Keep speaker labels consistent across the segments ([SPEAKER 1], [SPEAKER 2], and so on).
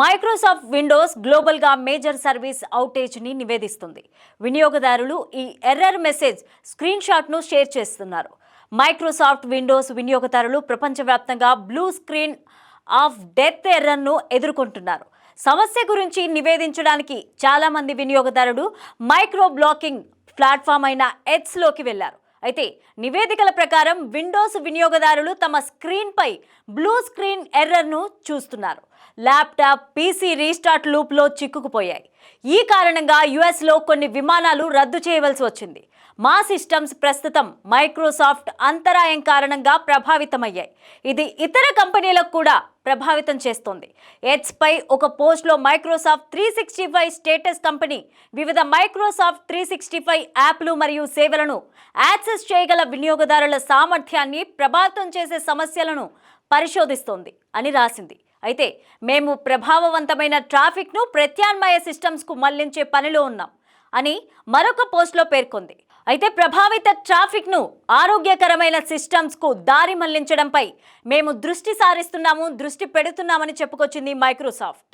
[SPEAKER 1] Microsoft Windows గ్లోబల్గా major service అవుటేజ్ని నివేదిస్తుంది. వినియోగదారులు ఈ ఎర్రర్ మెసేజ్ స్క్రీన్ షాట్ను షేర్ చేస్తున్నారు. మైక్రోసాఫ్ట్ విండోస్ వినియోగదారులు ప్రపంచవ్యాప్తంగా బ్లూ స్క్రీన్ ఆఫ్ డెత్ ఎర్రర్ను ఎదుర్కొంటున్నారు. సమస్య గురించి నివేదించడానికి చాలామంది వినియోగదారులు మైక్రో బ్లాకింగ్ ప్లాట్ఫామ్ అయిన ఎడ్స్లోకి వెళ్ళారు అయితే నివేదికల ప్రకారం విండోస్ వినియోగదారులు తమ స్క్రీన్పై బ్లూ స్క్రీన్ ఎర్రర్ను చూస్తున్నారు. ల్యాప్టాప్ పీసీ రీస్టార్ట్ లూప్లో చిక్కుకుపోయాయి. ఈ కారణంగా యుఎస్లో కొన్ని విమానాలు రద్దు చేయవలసి వచ్చింది. మా సిస్టమ్స్ ప్రస్తుతం మైక్రోసాఫ్ట్ అంతరాయం కారణంగా ప్రభావితమయ్యాయి. ఇది ఇతర కంపెనీలకు కూడా ప్రభావితం చేస్తోంది. ఎడ్స్పై ఒక పోస్ట్లో Microsoft three sixty five status company వివిధ మైక్రోసాఫ్ట్ త్రీ సిక్స్టీ ఫైవ్ యాప్లు మరియు సేవలను యాక్సెస్ చేయగల వినియోగదారుల సామర్థ్యాన్ని ప్రభావితం చేసే సమస్యలను పరిశోధిస్తోంది అని రాసింది. అయితే మేము ప్రభావవంతమైన ట్రాఫిక్ను ప్రత్యామ్నాయ సిస్టమ్స్కు మళ్ళించే పనిలో ఉన్నాం అని మరొక పోస్ట్లో పేర్కొంది. అయితే ప్రభావిత ట్రాఫిక్ను ఆరోగ్యకరమైన సిస్టమ్స్కు దారి మళ్ళించడంపై మేము దృష్టి సారిస్తున్నాము దృష్టి పెడుతున్నామని చెప్పుకొచ్చింది మైక్రోసాఫ్ట్.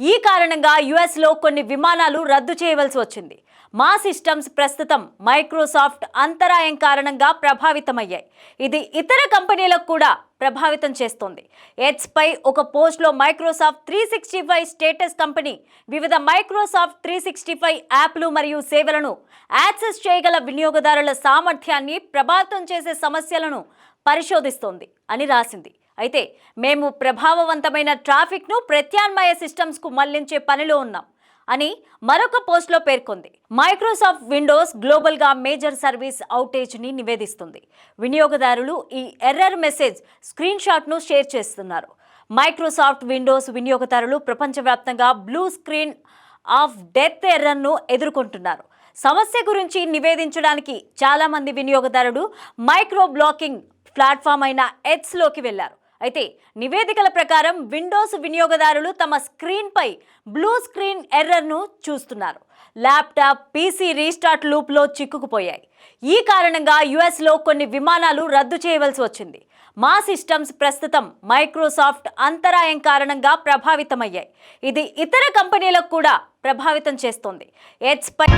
[SPEAKER 1] ఈ కారణంగా యుఎస్లో కొన్ని విమానాలు రద్దు చేయవలసి వచ్చింది. మా సిస్టమ్స్ ప్రస్తుతం మైక్రోసాఫ్ట్ అంతరాయం కారణంగా ప్రభావితమయ్యాయి. ఇది ఇతర కంపెనీలకు కూడా ప్రభావితం చేస్తోంది. ఎడ్స్పై ఒక పోస్ట్లో Microsoft three sixty five status company వివిధ మైక్రోసాఫ్ట్ త్రీ సిక్స్టీ ఫైవ్ యాప్లు మరియు సేవలను యాక్సెస్ చేయగల వినియోగదారుల సామర్థ్యాన్ని ప్రభావితం చేసే సమస్యలను పరిశోధిస్తోంది అని రాసింది. అయితే మేము ప్రభావవంతమైన ట్రాఫిక్ను ప్రత్యామ్నాయ సిస్టమ్స్కు మళ్ళించే పనిలో ఉన్నాం. అని మరొక పోస్ట్లో పేర్కొంది. మైక్రోసాఫ్ట్ విండోస్ గ్లోబల్గా మేజర్ సర్వీస్ అవుటేజ్ని నివేదిస్తుంది. వినియోగదారులు ఈ ఎర్రర్ మెసేజ్ స్క్రీన్ షాట్ను షేర్ చేస్తున్నారు. మైక్రోసాఫ్ట్ విండోస్ వినియోగదారులు ప్రపంచవ్యాప్తంగా బ్లూ స్క్రీన్ ఆఫ్ డెత్ ఎర్రర్ను ఎదుర్కొంటున్నారు. సమస్య గురించి నివేదించడానికి చాలామంది వినియోగదారులు మైక్రో బ్లాకింగ్ ప్లాట్ఫామ్ అయిన ఎడ్స్లోకి వెళ్ళారు అయితే నివేదికల ప్రకారం విండోస్ వినియోగదారులు తమ స్క్రీన్పై బ్లూ స్క్రీన్ ఎర్రర్ను చూస్తున్నారు. ల్యాప్టాప్ పీసీ రీస్టార్ట్ లూప్లో చిక్కుకుపోయాయి. ఈ కారణంగా యుఎస్లో కొన్ని విమానాలు రద్దు చేయవలసి వచ్చింది. మా సిస్టమ్స్ ప్రస్తుతం మైక్రోసాఫ్ట్ అంతరాయం కారణంగా ప్రభావితమయ్యాయి. ఇది ఇతర కంపెనీలకు కూడా ప్రభావితం చేస్తోంది. ఎట్స్పై